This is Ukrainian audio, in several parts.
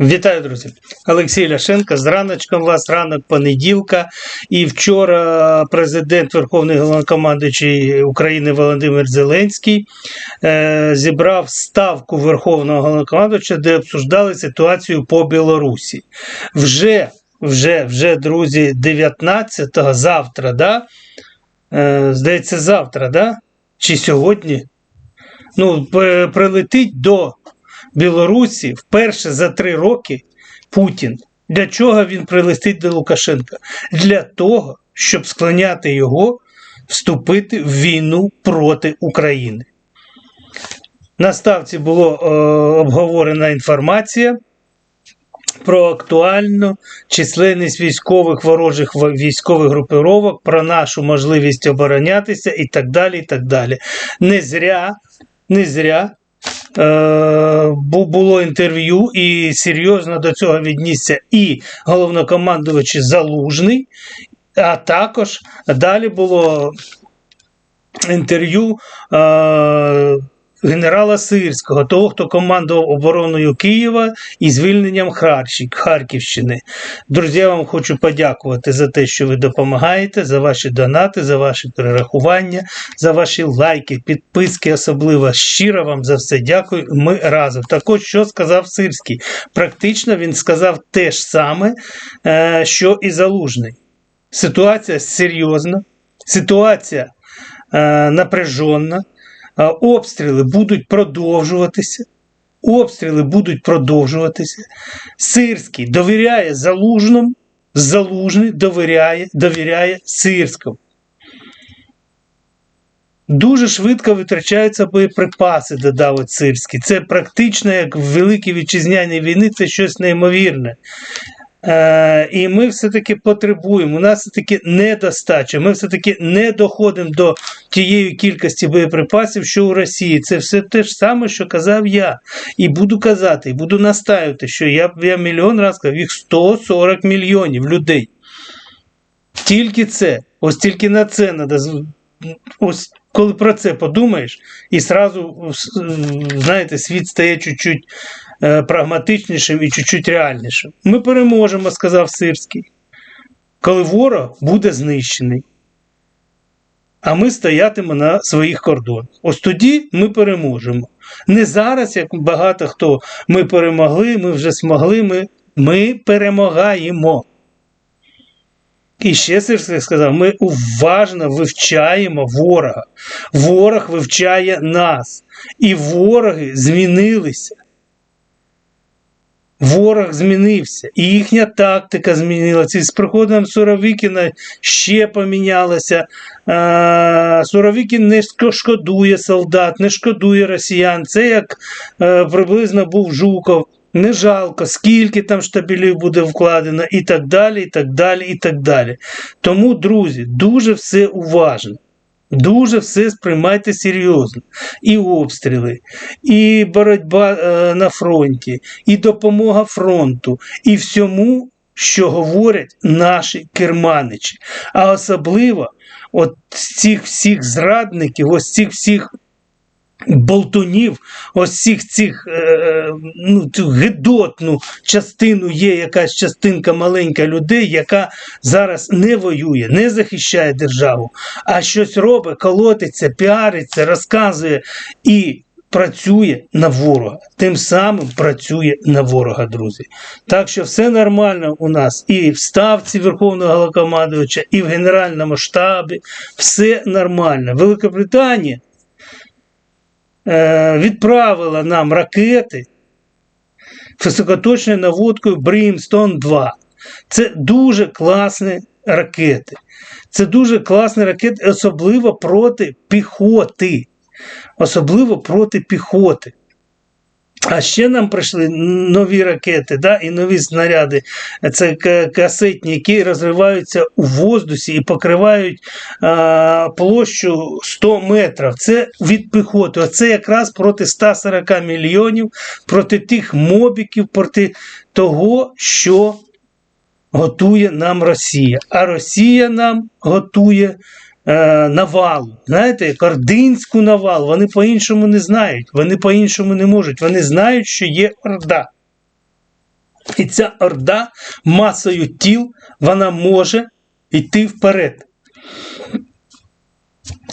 Вітаю, друзі! Олексій Ляшенко. З раночком вас ранок понеділка. І вчора президент Верховний Головнокомандуючий України Володимир Зеленський е, зібрав ставку Верховного Головнокомандуюча, де обсуждали ситуацію по Білорусі. Вже, вже, вже, друзі, 19-го, завтра, да? Е, здається, завтра, да? Чи сьогодні? Ну, прилетить до Білорусі вперше за три роки Путін. Для чого він прилетить до Лукашенка? Для того, щоб склоняти його вступити в війну проти України. На ставці була е, обговорена інформація про актуальну численність військових ворожих військових групировок, про нашу можливість оборонятися і так далі. і так далі. Не зря, не зря було інтерв'ю, і серйозно до цього віднісся і головнокомандувач Залужний, а також далі було інтерв'ю е, генерала Сирського, того, хто командував обороною Києва і звільненням Харківщини. Друзі, я вам хочу подякувати за те, що ви допомагаєте, за ваші донати, за ваші перерахування, за ваші лайки, підписки, особливо щиро вам за все дякую. Ми разом. Також що сказав Сирський? Практично він сказав те ж саме, е, що і Залужний. Ситуація серйозна, ситуація е, напряжена, обстріли будуть продовжуватися. Обстріли будуть продовжуватися. Сирський довіряє залужному, залужний довіряє, довіряє Сирському. Дуже швидко витрачаються боєприпаси, додав Сирський. Це практично як в Великій Вітчизняній війни, це щось неймовірне. Е, і ми все-таки потребуємо. У нас все-таки недостача. Ми все-таки не доходимо до тієї кількості боєприпасів, що у Росії. Це все те ж саме, що казав я. І буду казати, і буду настаювати, що я, я мільйон разів сказав, їх 140 мільйонів людей. Тільки це, ось тільки на це треба. Ось коли про це подумаєш, і сразу, знаєте, світ стає чуть-чуть прагматичнішим і чуть-чуть реальнішим. Ми переможемо, сказав Сирський, коли ворог буде знищений. А ми стоятимемо на своїх кордонах. Ось тоді ми переможемо. Не зараз, як багато хто ми перемогли, ми вже змогли, ми, ми перемагаємо. І ще Сирський сказав: ми уважно вивчаємо ворога. Ворог вивчає нас. І вороги змінилися. Ворог змінився, і їхня тактика змінилася. І з приходом Суровікіна ще помінялася. Суровікін не шкодує солдат, не шкодує росіян. Це як е, приблизно був Жуков. Не жалко, скільки там штабелів буде вкладено, і так далі, і так далі, і так далі. Тому, друзі, дуже все уважно. Дуже все сприймайте серйозно. І обстріли, і боротьба е, на фронті, і допомога фронту, і всьому, що говорять наші керманичі. А особливо от цих всіх зрадників, ось цих всіх болтунів, ось цих цих е, ну, цю гидотну частину є якась частинка маленька людей, яка зараз не воює, не захищає державу, а щось робить, колотиться, піариться, розказує і працює на ворога. Тим самим працює на ворога, друзі. Так що все нормально у нас і в ставці Верховного Головнокомандувача, і в Генеральному штабі. Все нормально. Великобританія е, відправила нам ракети високоточною наводкою Brimstone 2. Це дуже класні ракети. Це дуже класні ракети, особливо проти піхоти. Особливо проти піхоти. А ще нам прийшли нові ракети да, і нові снаряди. Це касетні, які розриваються у воздусі і покривають а, площу 100 метрів. Це від піхоти. Оце якраз проти 140 мільйонів, проти тих мобіків, проти того, що готує нам Росія. А Росія нам готує е, навалу. Знаєте, Ординську навалу. Вони по-іншому не знають, вони по-іншому не можуть. Вони знають, що є Орда. І ця орда масою тіл вона може йти вперед.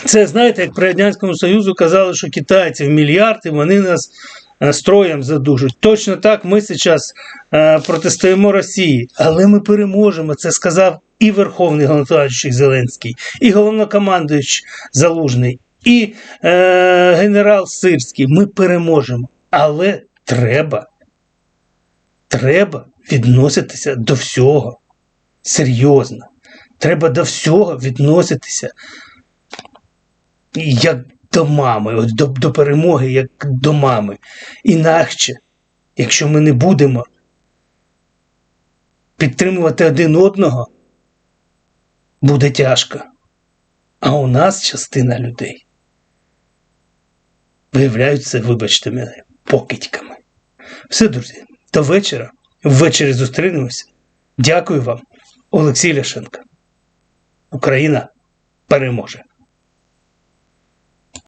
Це знаєте, як при Радянському Союзу казали, що китайців мільярд, і вони нас е, строєм задужуть. Точно так ми зараз е, протистоїмо Росії, але ми переможемо. Це сказав і Верховний головнокомандуючий Зеленський, і головнокомандуючий Залужний, і е, генерал Сирський. Ми переможемо. Але треба, треба відноситися до всього серйозно. Треба до всього відноситися як до мами, до, до перемоги, як до мами. Інакше, якщо ми не будемо підтримувати один одного, буде тяжко. А у нас частина людей виявляються, вибачте мене, покидьками. Все, друзі, до вечора. Ввечері зустрінемося. Дякую вам, Олексій Ляшенко. Україна переможе.